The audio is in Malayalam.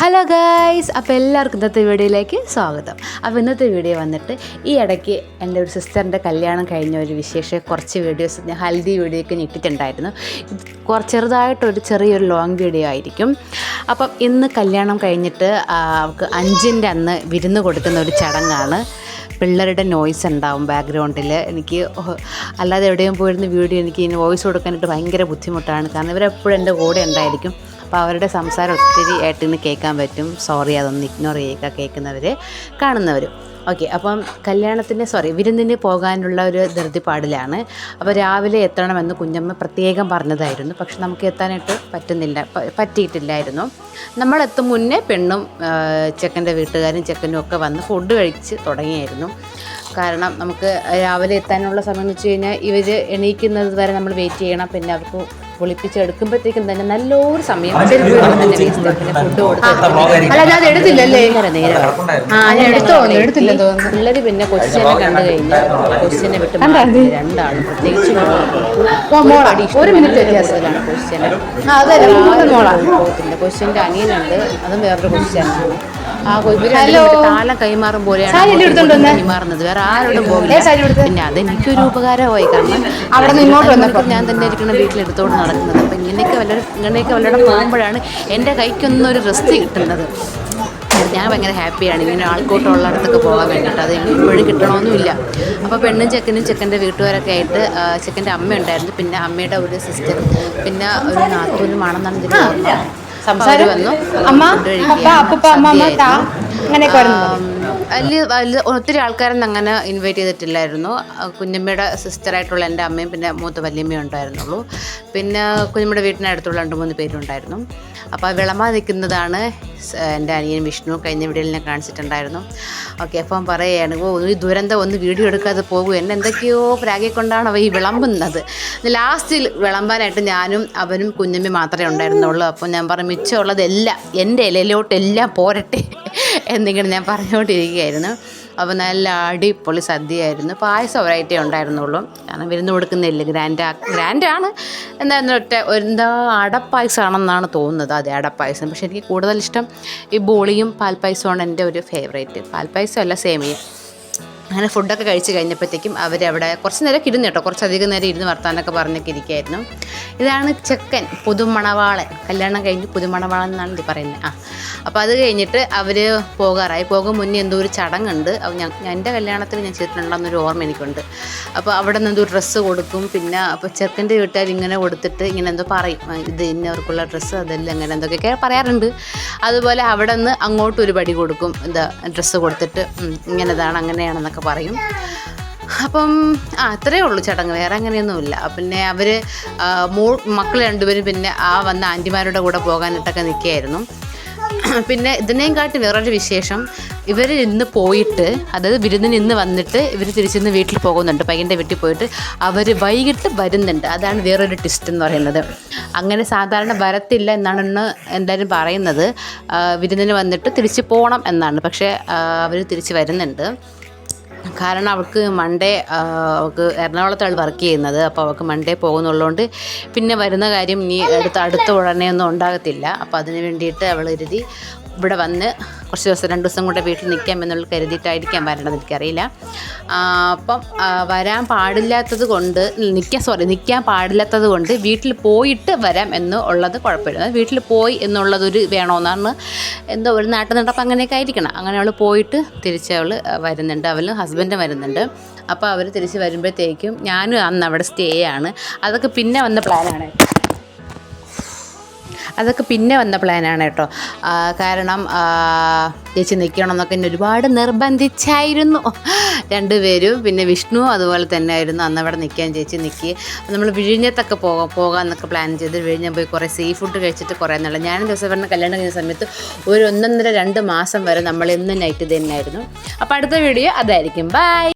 ഹലോ ഗായ്സ് അപ്പോൾ എല്ലാവർക്കും ഇന്നത്തെ വീഡിയോയിലേക്ക് സ്വാഗതം. അപ്പോൾ ഇന്നത്തെ വീഡിയോ വന്നിട്ട് ഈ ഇടയ്ക്ക് എന്റെ ഒരു സിസ്റ്ററിന്റെ കല്യാണം കഴിഞ്ഞ ഒരു വിശേഷം കുറച്ച് വീഡിയോസ് ഞാൻ ഹൽദി വീഡിയോ ഒക്കെ ഞെട്ടിട്ടുണ്ടായിരുന്നു. കുറച്ച് ചെറുതായിട്ടൊരു ചെറിയൊരു ലോങ് വീഡിയോ ആയിരിക്കും. അപ്പം ഇന്ന് കല്യാണം കഴിഞ്ഞിട്ട് അവൾക്ക് അഞ്ചിന്റെ അന്ന് വിരുന്ന് കൊടുക്കുന്ന ഒരു ചടങ്ങാണ്. പിള്ളേരുടെ നോയ്സ് ഉണ്ടാവും ബാക്ക്ഗ്രൗണ്ടിൽ എനിക്ക് അല്ലാതെ എവിടെയും പോയിരുന്ന വീഡിയോ എനിക്ക് ഇനി വോയിസ് കൊടുക്കാനായിട്ട് ഭയങ്കര ബുദ്ധിമുട്ടാണ്. കാരണം ഇവരെപ്പോഴും എന്റെ കൂടെ ഉണ്ടായിരിക്കും. അപ്പോൾ അവരുടെ സംസാരം ഒത്തിരി ഇന്ന് കേൾക്കാൻ പറ്റും. സോറി അതൊന്ന് ഇഗ്നോർ ചെയ്യുക കേൾക്കുന്നവർ കാണുന്നവർ ഓക്കെ അപ്പം കല്യാണത്തിന് സോറി വിരുന്നിന് പോകാനുള്ള ഒരു ധൃതിപ്പാടിലാണ്. അപ്പോൾ രാവിലെ എത്തണമെന്ന് കുഞ്ഞമ്മ പ്രത്യേകം പറഞ്ഞതായിരുന്നു. പക്ഷെ നമുക്ക് എത്താനായിട്ട് പറ്റുന്നില്ല പറ്റിയിട്ടില്ലായിരുന്നു. നമ്മളെത്തും മുന്നേ പെണ്ണും ചെക്കന്റെ വീട്ടുകാരും ചെക്കനും ഒക്കെ വന്ന് ഫുഡ് കഴിച്ച് തുടങ്ങിയായിരുന്നു. കാരണം നമുക്ക് രാവിലെ എത്താനുള്ള സമയം എന്ന് വെച്ച് കഴിഞ്ഞാൽ ഇവർ എണീക്കുന്നത് വരെ നമ്മൾ വെയിറ്റ് ചെയ്യണം. പിന്നെ അവർക്ക് പൊളിപ്പിച്ചെടുക്കുമ്പോഴത്തേക്കും തന്നെ നല്ലൊരു സമയം ഫുഡ് കൊടുത്ത് അല്ല ഞാൻ എടുത്തില്ലല്ലേ ഭയങ്കര ആ എടുത്തോ? എടുത്തില്ല. തോന്നുന്നു. പിള്ളേര് പിന്നെ കൊച്ചിനെ കണ്ടു കഴിഞ്ഞാൽ കൊച്ചിനെ വിട്ട് രണ്ടാളും. പ്രത്യേകിച്ച് ഒരു മിനിറ്റ് വ്യത്യാസത്തിലാണ് കൊച്ചിനെ. കൊച്ചിന്റെ അനിയനുണ്ട്. അതും വേറൊരു കൊച്ചാണ് കൊച്ചിന് താലം കൈമാറും പോലെയാണ് കൈമാറുന്നത്. വേറെ ആരോടും പോകില്ല? പിന്നെ അതെനിക്കൊരു ഉപകാരമായി. കാരണം അവിടെ നിന്ന് ഇങ്ങോട്ട് വന്നപ്പോൾ ഞാൻ തന്നെ ഇരിക്കുന്ന വീട്ടിലെടുത്തോണ്ട് നടക്കുന്നത്. അപ്പം ഇങ്ങനെയൊക്കെ വല്ലവരും ഇങ്ങനെയൊക്കെ വല്ലവരും പോകുമ്പോഴാണ് എന്റെ കൈക്കൊന്നും ഒരു റെസ്റ്റ് കിട്ടുന്നത്. ഞാൻ ഭയങ്കര ഹാപ്പിയാണ്. ഇങ്ങനെ ആൾക്കൂട്ടമുള്ളിടത്തൊക്കെ പോകാൻ വേണ്ടിയിട്ട്. അത് എപ്പോഴും കിട്ടണമെന്നില്ല അപ്പോൾ പെണ്ണും ചെക്കനും ചെക്കന്റെ വീട്ടുകാരൊക്കെ ആയിട്ട് ചെക്കന്റെ അമ്മ ഉണ്ടായിരുന്നു പിന്നെ അമ്മയുടെ ഒരു സിസ്റ്റർ പിന്നെ ഒരു നാത്തൂനുമാണെന്നാണ് ഇതിന്റെ ഓർമ്മ അപ്പോൾ അവർ വന്നു അമ്മ ഫുഡ് പപ്പ കഴിക്കുകയാണ്. അപ്പൂപ്പ അമ്മമ്മ താ സദ്യയായിരുന്നു. അങ്ങനെയൊക്കെ വരുന്നത് ആം, വലിയ വലിയ ഒത്തിരി ആൾക്കാരൊന്നും അങ്ങനെ ഇൻവൈറ്റ് ചെയ്തിട്ടില്ലായിരുന്നു. കുഞ്ഞമ്മയുടെ സിസ്റ്ററായിട്ടുള്ള എന്റെ അമ്മയും പിന്നെ മൂത്ത വല്യമ്മയും ഉണ്ടായിരുന്നുള്ളൂ. പിന്നെ കുഞ്ഞമ്മയുടെ വീട്ടിനടുത്തുള്ള രണ്ട് മൂന്ന് പേരുണ്ടായിരുന്നു. അപ്പോൾ വിളമ്പ നിൽക്കുന്നതാണ് എന്റെ അനിയൻ വിഷ്ണു. കഴിഞ്ഞ വീഡിയോയിൽ ഞാൻ കാണിച്ചിട്ടുണ്ടായിരുന്നു. ഓക്കെ അപ്പം പറയുകയാണ് ഓ ഈ ദുരന്തം ഒന്ന് വീഡിയോ എടുക്കാതെ പോകും. എന്നെ എന്തൊക്കെയോ പ്രാഗിക്കൊണ്ടാണ് കൊണ്ടാണ് അവ ഈ വിളമ്പുന്നത്. ലാസ്റ്റിൽ വിളമ്പാനായിട്ട് ഞാനും അവനും കുഞ്ഞമ്മയും മാത്രമേ ഉണ്ടായിരുന്നുള്ളൂ. അപ്പോൾ ഞാൻ പറഞ്ഞു മിച്ചമുള്ളതെല്ലാം എന്റെ ഇലയിലോട്ടെല്ലാം പോരട്ടെ. എന്നിങ്ങനെ ഞാൻ പറഞ്ഞുകൊണ്ടിരിക്കുകയായിരുന്നു. അപ്പോൾ നല്ല അടിപൊളി സദ്യയായിരുന്നു. പായസം ഒരൈറ്റേ ഉണ്ടായിരുന്നുള്ളൂ. കാരണം വിരുന്ന് കൊടുക്കുന്നില്ല? ഗ്രാൻഡ് ഗ്രാൻഡാണ്. എന്തായിരുന്നു ഒറ്റ എന്താ അടപ്പായസമാണെന്നാണ് തോന്നുന്നത് അതെ അടപ്പായസം. പക്ഷെ എനിക്ക് കൂടുതൽ ഇഷ്ടം ഈ ബോളിയും പാൽപ്പായസമാണ് എന്റെ ഒരു ഫേവറേറ്റ്. പാൽപ്പായസം അല്ല സേമിയ. അങ്ങനെ ഫുഡൊക്കെ കഴിച്ച് കഴിഞ്ഞപ്പോഴത്തേക്കും അവരവിടെ കുറച്ച് നേരം ഇരുന്ന് കേട്ടോ. കുറച്ചധികം നേരം ഇരുന്ന് വർത്താനൊക്കെ പറഞ്ഞൊക്കെ ഇരിക്കുകയായിരുന്നു ഇതാണ് ചെക്കൻ പുതുമണവാളെ കല്യാണം കഴിഞ്ഞ് പുതുമണവാളൻ എന്നാണ് ഇത് പറയുന്നത്. ആ അപ്പോൾ അത് കഴിഞ്ഞിട്ട് അവർ പോകാറായി. പോകും മുന്നേ എന്തോ ഒരു ചടങ്ങുണ്ട്. ഞാൻ എന്റെ കല്യാണത്തിന് ഞാൻ ചെയ്തിട്ടുണ്ടെന്നൊരു ഓർമ്മ എനിക്കുണ്ട്. അപ്പോൾ അവിടെ നിന്ന് എന്തോ ഡ്രസ്സ് കൊടുക്കും. പിന്നെ അപ്പോൾ ചെക്കന്റെ വീട്ടുകാർ ഇങ്ങനെ കൊടുത്തിട്ട് ഇങ്ങനെ എന്തോ പറയും. ഇത് ഇന്നവർക്കുള്ള ഡ്രസ്സ് അതെല്ലാം അങ്ങനെ എന്തൊക്കെയൊക്കെ പറയാറുണ്ട്. അതുപോലെ അവിടെ നിന്ന് അങ്ങോട്ടൊരു പടി കൊടുക്കും. എന്താ ഡ്രസ്സ് കൊടുത്തിട്ട് ഇങ്ങനെതാണ് അങ്ങനെയാണെന്നൊക്കെ പറയും. അപ്പം ആ അത്രയേ ഉള്ളൂ ചടങ്ങ്. വേറെ അങ്ങനെയൊന്നുമില്ല. പിന്നെ അവർ മോൾ മക്കൾ രണ്ടുപേരും പിന്നെ ആ വന്ന ആന്റിമാരുടെ കൂടെ പോകാനായിട്ടൊക്കെ നിൽക്കുകയായിരുന്നു. പിന്നെ ഇതിനെയും കാട്ടി വേറൊരു വിശേഷം. ഇവർ ഇന്ന് പോയിട്ട് അതായത് വിരുന്നിന് ഇന്ന് വന്നിട്ട് ഇവർ തിരിച്ചിന്ന് വീട്ടിൽ പോകുന്നുണ്ട്. പയ്യന്റെ വീട്ടിൽ പോയിട്ട് അവർ വൈകിട്ട് വരുന്നുണ്ട്. അതാണ് വേറൊരു ട്വിസ്റ്റ് എന്ന് പറയുന്നത്. അങ്ങനെ സാധാരണ വരത്തില്ല എന്നാണ് ഇന്ന് എന്തായാലും പറയുന്നത് വിരുന്നിന് വന്നിട്ട് തിരിച്ച് പോകണം എന്നാണ്. പക്ഷേ അവർ തിരിച്ച് വരുന്നുണ്ട്. കാരണം അവൾക്ക് മൺഡേ അവൾക്ക് എറണാകുളത്താണ് വർക്ക് ചെയ്യുന്നത്. അപ്പോൾ അവൾക്ക് മൺഡേ പോകുന്നുള്ളതുകൊണ്ട് പിന്നെ വരുന്ന കാര്യം ഇനി അടുത്ത അടുത്ത ഉടനെ ഒന്നും ഉണ്ടാകത്തില്ല. അപ്പോൾ അതിന് വേണ്ടിയിട്ട് അവൾ എഴുതി ഇവിടെ വന്ന് കുറച്ച് ദിവസം രണ്ട് ദിവസം കൂടെ വീട്ടിൽ നിൽക്കാം എന്നുള്ള കരുതിയിട്ടായിരിക്കാം വരേണ്ടത് എനിക്കറിയില്ല. അപ്പം വരാൻ പാടില്ലാത്തത് കൊണ്ട് നിൽക്കാൻ സോറി നിൽക്കാൻ പാടില്ലാത്തത് കൊണ്ട് വീട്ടിൽ പോയിട്ട് വരാം എന്ന് ഉള്ളത് കുഴപ്പമില്ല. വീട്ടിൽ പോയി എന്നുള്ളതൊരു വേണമെന്നാണ് എന്തോ ഒരു നാട്ടിൽ നടപ്പം അങ്ങനെയൊക്കെ ആയിരിക്കണം. അങ്ങനെ അവൾ പോയിട്ട് തിരിച്ച് അവൾ വരുന്നുണ്ട്. അവളും ഹസ്ബൻഡും വരുന്നുണ്ട്. അപ്പോൾ അവർ തിരിച്ച് വരുമ്പോഴത്തേക്കും ഞാനും അന്ന് അവിടെ സ്റ്റേ ആണ്. അതൊക്കെ പിന്നെ വന്ന പ്ലാനാണ് അതൊക്കെ പിന്നെ വന്ന പ്ലാനാണ് കേട്ടോ. കാരണം ചേച്ചി നിൽക്കണം എന്നൊക്കെ എന്നെ ഒരുപാട് നിർബന്ധിച്ചായിരുന്നു. രണ്ടുപേരും പിന്നെ വിഷ്ണു അതുപോലെ തന്നെ ആയിരുന്നു അന്ന് അവിടെ നിൽക്കാൻ ചേച്ചി നിൽക്കി നമ്മൾ വിഴിഞ്ഞത്തൊക്കെ പോകാം പോകാമെന്നൊക്കെ പ്ലാൻ ചെയ്ത് വിഴിഞ്ഞം പോയി കുറേ സീ ഫുഡ് കഴിച്ചിട്ട് കുറേ നല്ല ഞാനും ദിവസം കല്യാണം കഴിഞ്ഞ സമയത്ത് ഒരു ഒന്നൊന്നര രണ്ട് മാസം വരെ നമ്മൾ ഇന്ന് നൈറ്റ് തന്നെയായിരുന്നു അപ്പോൾ അടുത്ത വീഡിയോ അതായിരിക്കും. ബൈ